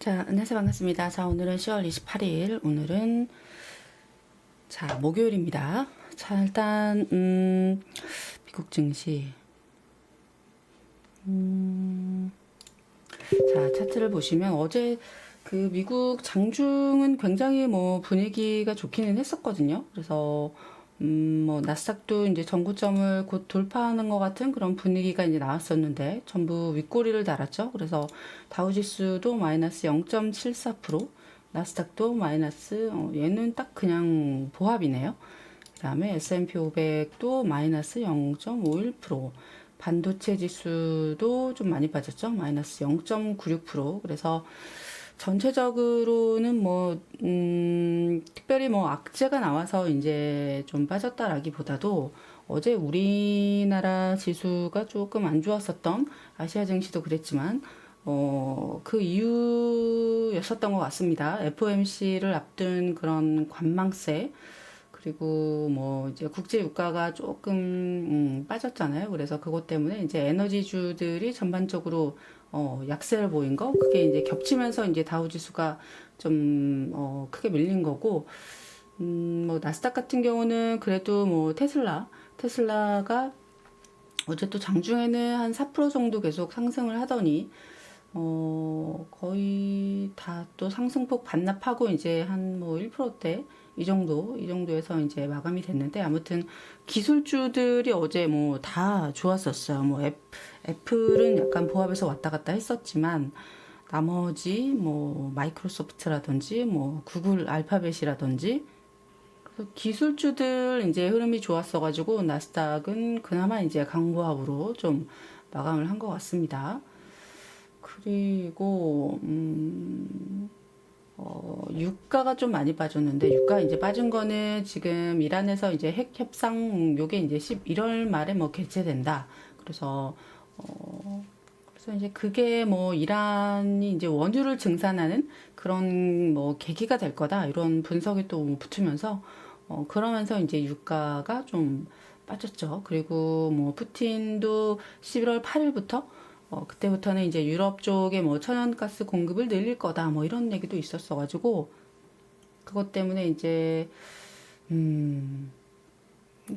자, 안녕하세요. 반갑습니다. 자, 오늘은 10월 28일. 오늘은, 자, 목요일입니다. 자, 일단, 음, 미국 증시. 음, 자, 차트를 보시면 어제 그 미국 장중은 굉장히 뭐 분위기가 좋기는 했었거든요. 그래서, 음, 뭐, 나스닥도 이제 전고점을 곧 돌파하는 것 같은 그런 분위기가 이제 나왔었는데, 전부 윗꼬리를 달았죠. 그래서 다우지수도 마이너스 0.74%, 나스닥도 마이너스, 어, 얘는 딱 그냥 보합이네요. 그 다음에 S&P 500도 마이너스 0.51%, 반도체 지수도 좀 많이 빠졌죠. 마이너스 0.96%. 그래서 전체적으로는 뭐, 음, 특별히 뭐 악재가 나와서 이제 좀 빠졌다라기보다도 어제 우리나라 지수가 조금 안 좋았었던 아시아 증시도 그랬지만, 어, 그 이유였었던 것 같습니다. FOMC를 앞둔 그런 관망세, 그리고 뭐 이제 국제 유가가 조금 음, 빠졌잖아요. 그래서 그것 때문에 이제 에너지주들이 전반적으로 어, 약세를 보인 거 그게 이제 겹치면서 이제 다우 지수가 좀 어, 크게 밀린 거고 음, 뭐 나스닥 같은 경우는 그래도 뭐 테슬라 테슬라가 어제 또 장중에는 한 4% 정도 계속 상승을 하더니 어, 거의 다 또 상승폭 반납하고 이제 한 뭐 1%대 이 정도, 이 정도에서 이제 마감이 됐는데 아무튼 기술주들이 어제 뭐 다 좋았었어요. 뭐 앱, 애플은 약간 보합에서 왔다 갔다 했었지만 나머지 뭐 마이크로소프트라든지 뭐 구글 알파벳이라든지 기술주들 이제 흐름이 좋았어가지고 나스닥은 그나마 이제 강보합으로 좀 마감을 한 것 같습니다. 그리고 음, 어, 유가가 좀 많이 빠졌는데 유가 이제 빠진 거는 지금 이란에서 이제 핵 협상 요게 이제 11월 말에 뭐 개최된다. 그래서 어, 그래서 이제 그게 뭐 이란이 이제 원유를 증산하는 그런 뭐 계기가 될 거다 이런 분석이 또 붙으면서 어, 그러면서 이제 유가가 좀 빠졌죠. 그리고 뭐 푸틴도 11월 8일부터 어, 그때부터는 이제 유럽 쪽에 뭐 천연가스 공급을 늘릴 거다 뭐 이런 얘기도 있었어가지고 그것 때문에 이제 음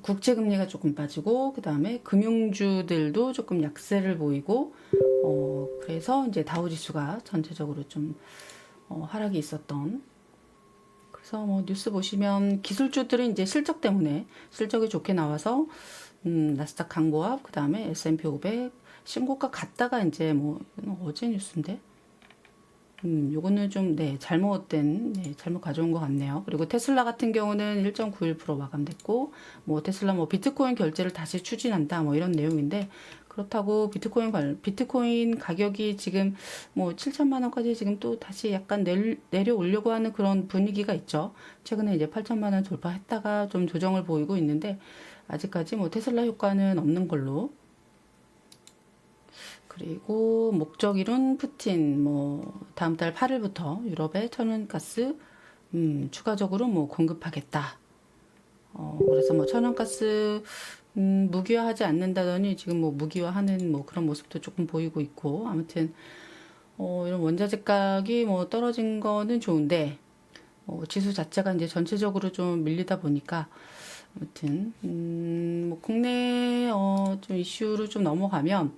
국채 금리가 조금 빠지고 그 다음에 금융주들도 조금 약세를 보이고 어 그래서 이제 다우지수가 전체적으로 좀 어, 하락이 있었던. 그래서 뭐 뉴스 보시면 기술주들은 이제 실적 때문에 실적이 좋게 나와서 음, 나스닥 강보합 그 다음에 S&P 500 신고가 갔다가 이제 뭐 어제 뉴스인데 음, 요거는 좀, 네, 잘못된, 네, 잘못 가져온 것 같네요. 그리고 테슬라 같은 경우는 1.91% 마감됐고, 뭐, 테슬라 뭐, 비트코인 결제를 다시 추진한다, 뭐, 이런 내용인데, 그렇다고 비트코인, 관- 비트코인 가격이 지금 뭐, 7천만 원까지 지금 또 다시 약간 내, 내려오려고 하는 그런 분위기가 있죠. 최근에 이제 8천만 원 돌파했다가 좀 조정을 보이고 있는데, 아직까지 뭐, 테슬라 효과는 없는 걸로 그리고 목적일은 푸틴 뭐 다음 달 8일부터 유럽에 천연가스 음, 추가적으로 뭐 공급하겠다. 어, 그래서 뭐 천연가스 음, 무기화하지 않는다더니 지금 뭐 무기화하는 뭐 그런 모습도 조금 보이고 있고 아무튼 어, 이런 원자재 가격이 뭐 떨어진 거는 좋은데 어, 지수 자체가 이제 전체적으로 좀 밀리다 보니까 아무튼 음, 뭐 국내 어, 좀 이슈로 좀 넘어가면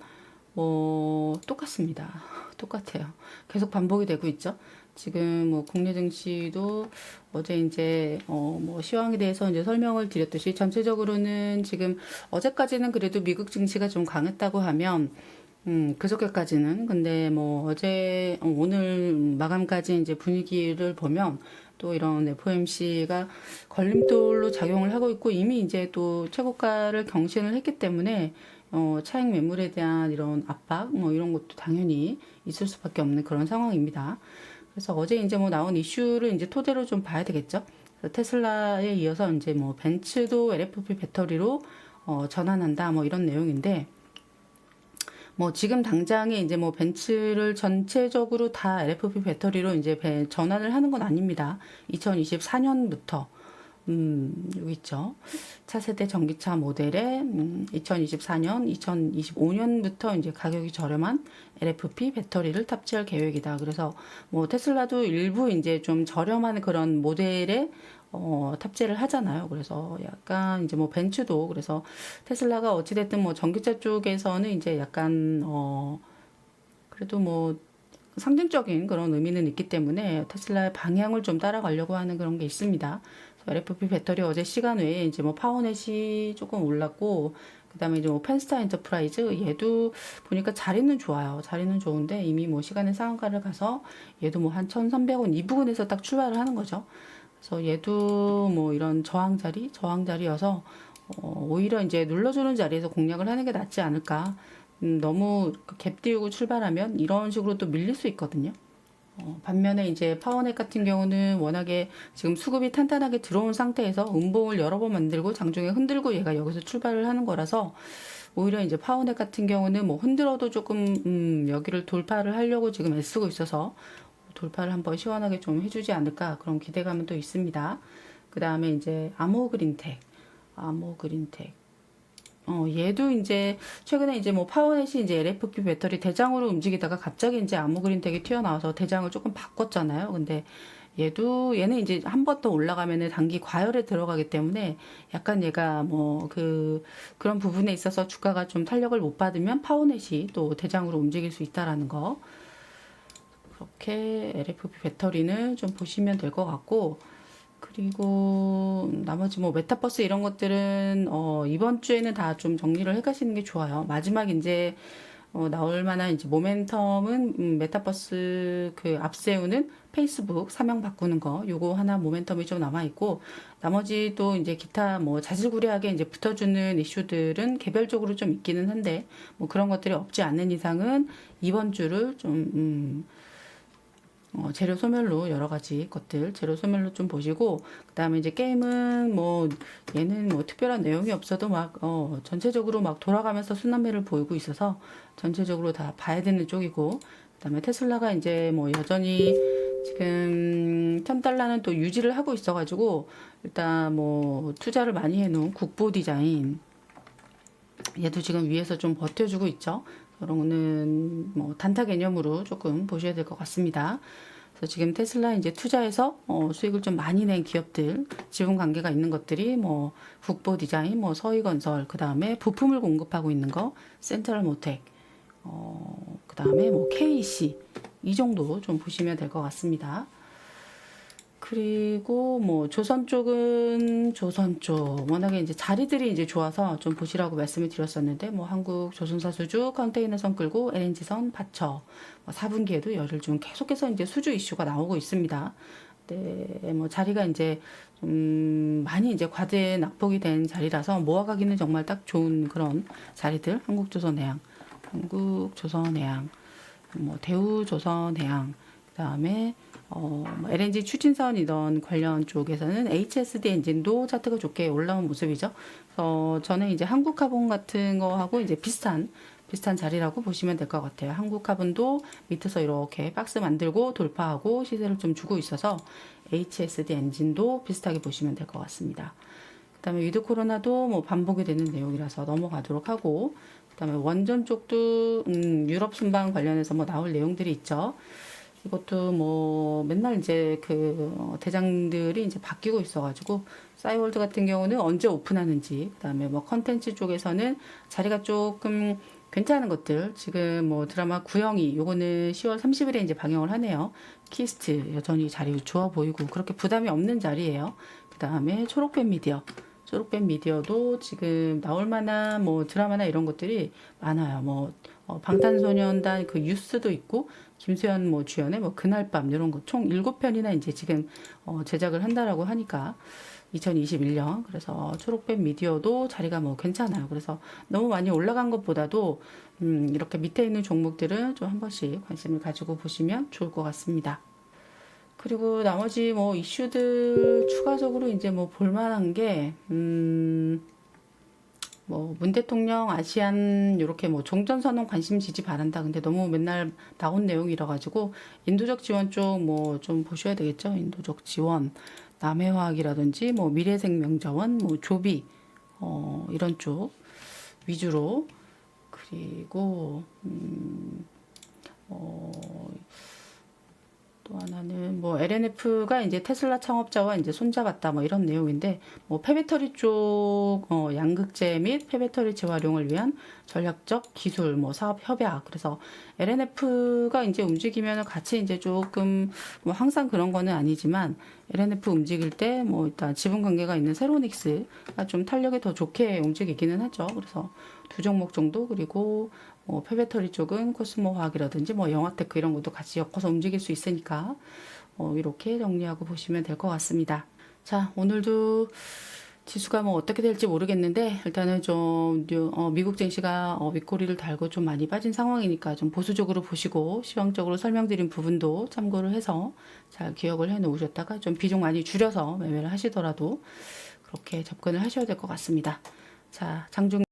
뭐 똑같습니다. 똑같아요. 계속 반복이 되고 있죠. 지금 뭐 국내 증시도 어제 이제 어 뭐 시황에 대해서 이제 설명을 드렸듯이 전체적으로는 지금 어제까지는 그래도 미국 증시가 좀 강했다고 하면 음 그저께까지는 근데 뭐 어제 어, 오늘 마감까지 이제 분위기를 보면 또 이런 FOMC가 걸림돌로 작용을 하고 있고 이미 이제 또 최고가를 경신을 했기 때문에 어, 차익 매물에 대한 이런 압박, 뭐 이런 것도 당연히 있을 수밖에 없는 그런 상황입니다. 그래서 어제 이제 뭐 나온 이슈를 이제 토대로 좀 봐야 되겠죠. 그래서 테슬라에 이어서 이제 뭐 벤츠도 LFP 배터리로 어, 전환한다, 뭐 이런 내용인데, 뭐 지금 당장에 이제 뭐 벤츠를 전체적으로 다 LFP 배터리로 이제 배- 전환을 하는 건 아닙니다. 2024년부터 음, 여기 있죠. 차세대 전기차 모델에 음, 2024년, 2025년부터 이제 가격이 저렴한 LFP 배터리를 탑재할 계획이다. 그래서 뭐 테슬라도 일부 이제 좀 저렴한 그런 모델에 어, 탑재를 하잖아요. 그래서 약간 이제 뭐 벤츠도 그래서 테슬라가 어찌됐든 뭐 전기차 쪽에서는 이제 약간 어, 그래도 뭐 상징적인 그런 의미는 있기 때문에 테슬라의 방향을 좀 따라가려고 하는 그런 게 있습니다. LFP 배터리 어제 시간 외에 이제 뭐 파워넷이 조금 올랐고 그다음에 이제 뭐 펜스타 엔터프라이즈 얘도 보니까 자리는 좋아요. 자리는 좋은데 이미 뭐 시간의 상한가를 가서 얘도 뭐 한 1,300원 이 부근에서 딱 출발을 하는 거죠. 그래서 얘도 뭐 이런 저항 자리, 저항 자리여서 어, 오히려 이제 눌러주는 자리에서 공략을 하는 게 낫지 않을까. 음, 너무 갭 띄우고 출발하면 이런 식으로 또 밀릴 수 있거든요. 어, 반면에 이제 파워넷 같은 경우는 워낙에 지금 수급이 탄탄하게 들어온 상태에서 음봉을 여러 번 만들고 장중에 흔들고 얘가 여기서 출발을 하는 거라서 오히려 이제 파워넷 같은 경우는 뭐 흔들어도 조금 음, 여기를 돌파를 하려고 지금 애쓰고 있어서 돌파를 한번 시원하게 좀 해주지 않을까 그런 기대감은 또 있습니다. 그 다음에 이제 아모 그린텍, 아모 그린텍. 어, 얘도 이제 최근에 이제 뭐 파워넷이 이제 LFP 배터리 대장으로 움직이다가 갑자기 이제 아모 그린텍이 튀어나와서 대장을 조금 바꿨잖아요. 근데 얘도 얘는 이제 한 번 더 올라가면은 단기 과열에 들어가기 때문에 약간 얘가 뭐 그 그런 부분에 있어서 주가가 좀 탄력을 못 받으면 파워넷이 또 대장으로 움직일 수 있다라는 거. 그렇게 LFP 배터리는 좀 보시면 될 것 같고 그리고 나머지 뭐 메타버스 이런 것들은 어 이번 주에는 다 좀 정리를 해 가시는 게 좋아요. 마지막 이제 어 나올 만한 이제 모멘텀은 음 메타버스 그 앞세우는 페이스북 사명 바꾸는 거 요거 하나 모멘텀이 좀 남아 있고 나머지 또 이제 기타 뭐 자질구레하게 이제 붙어주는 이슈들은 개별적으로 좀 있기는 한데 뭐 그런 것들이 없지 않는 이상은 이번 주를 좀 음, 어, 재료 소멸로 여러 가지 것들 재료 소멸로 좀 보시고 그다음에 이제 게임은 뭐 얘는 뭐 특별한 내용이 없어도 막 어, 전체적으로 막 돌아가면서 순환매를 보이고 있어서 전체적으로 다 봐야 되는 쪽이고 그다음에 테슬라가 이제 뭐 여전히 지금 1000달러는 또 유지를 하고 있어가지고 일단 뭐 투자를 많이 해놓은 국보 디자인 얘도 지금 위에서 좀 버텨주고 있죠. 그런 거는 뭐 단타 개념으로 조금 보셔야 될 것 같습니다. 그래서 지금 테슬라 이제 투자해서 어, 수익을 좀 많이 낸 기업들, 지분 관계가 있는 것들이 뭐 국보 디자인, 뭐 서희건설, 그 다음에 부품을 공급하고 있는 거, 센트럴 모텍, 어, 그 다음에 뭐 KC 이 정도 좀 보시면 될 것 같습니다. 그리고 뭐 조선 쪽은 조선 쪽. 워낙에 이제 자리들이 이제 좋아서 좀 보시라고 말씀을 드렸었는데 뭐 한국 조선사 수주 컨테이너선 끌고 LNG선 받쳐 뭐 4분기에도 열흘 중 계속해서 이제 수주 이슈가 나오고 있습니다. 네, 뭐 자리가 이제 좀 많이 이제 과대 낙폭이 된 자리라서 모아가기는 정말 딱 좋은 그런 자리들. 한국조선해양, 한국조선해양, 뭐 대우조선해양, 그다음에 어, 뭐 LNG 추진선이던 관련 쪽에서는 HSD 엔진도 차트가 좋게 올라온 모습이죠. 그래서 저는 이제 한국카본 같은 거하고 이제 비슷한 비슷한 자리라고 보시면 될 것 같아요. 한국카본도 밑에서 이렇게 박스 만들고 돌파하고 시세를 좀 주고 있어서 HSD 엔진도 비슷하게 보시면 될 것 같습니다. 그다음에 위드 코로나도 뭐 반복이 되는 내용이라서 넘어가도록 하고 그다음에 원전 쪽도 음, 유럽 순방 관련해서 뭐 나올 내용들이 있죠. 이것도 뭐 맨날 이제 그 어, 대장들이 이제 바뀌고 있어가지고 싸이월드 같은 경우는 언제 오픈하는지 그다음에 뭐 컨텐츠 쪽에서는 자리가 조금 괜찮은 것들 지금 뭐 드라마 구형이 요거는 10월 30일에 이제 방영을 하네요. 키스트 여전히 자리 좋아 보이고 그렇게 부담이 없는 자리예요. 그다음에 초록뱀 미디어 초록뱀 미디어도 지금 나올 만한 뭐 드라마나 이런 것들이 많아요. 뭐 어, 방탄소년단 그 뉴스도 있고 김수현 뭐 주연의 뭐 그날 밤 이런 거 총 7편이나 이제 지금 어, 제작을 한다라고 하니까 2021년 그래서 초록뱀 미디어도 자리가 뭐 괜찮아요. 그래서 너무 많이 올라간 것보다도 음, 이렇게 밑에 있는 종목들은 좀 한 번씩 관심을 가지고 보시면 좋을 것 같습니다. 그리고 나머지 뭐 이슈들 추가적으로 이제 뭐 볼만한 게 음, 뭐 문 대통령 아시안 요렇게 뭐 종전 선언 관심 지지 바란다. 근데 너무 맨날 나온 내용이라 가지고 인도적 지원 쪽 뭐 좀 보셔야 되겠죠. 인도적 지원, 남해화학이라든지 뭐 미래생명자원, 뭐 조비 어 이런 쪽 위주로 그리고 음, 어, 또 하나는 뭐 LNF가 이제 테슬라 창업자와 이제 손잡았다 뭐 이런 내용인데 뭐 폐배터리 쪽 어, 양극재 및 폐배터리 재활용을 위한 전략적 기술 뭐 사업 협약 그래서 LNF가 이제 움직이면 같이 이제 조금 뭐 항상 그런 거는 아니지만 LNF 움직일 때 뭐 일단 지분 관계가 있는 세로닉스가 좀 탄력이 더 좋게 움직이기는 하죠. 그래서 두 종목 정도 그리고 뭐 폐배터리 쪽은 코스모 화학이라든지 뭐 영화테크 이런 것도 같이 엮어서 움직일 수 있으니까 어, 이렇게 정리하고 보시면 될 것 같습니다. 자 오늘도 지수가 뭐 어떻게 될지 모르겠는데 일단은 좀 뉴- 어, 미국 증시가 어, 윗꼬리를 달고 좀 많이 빠진 상황이니까 좀 보수적으로 보시고 시황적으로 설명드린 부분도 참고를 해서 잘 기억을 해 놓으셨다가 좀 비중 많이 줄여서 매매를 하시더라도 그렇게 접근을 하셔야 될 것 같습니다. 자 장중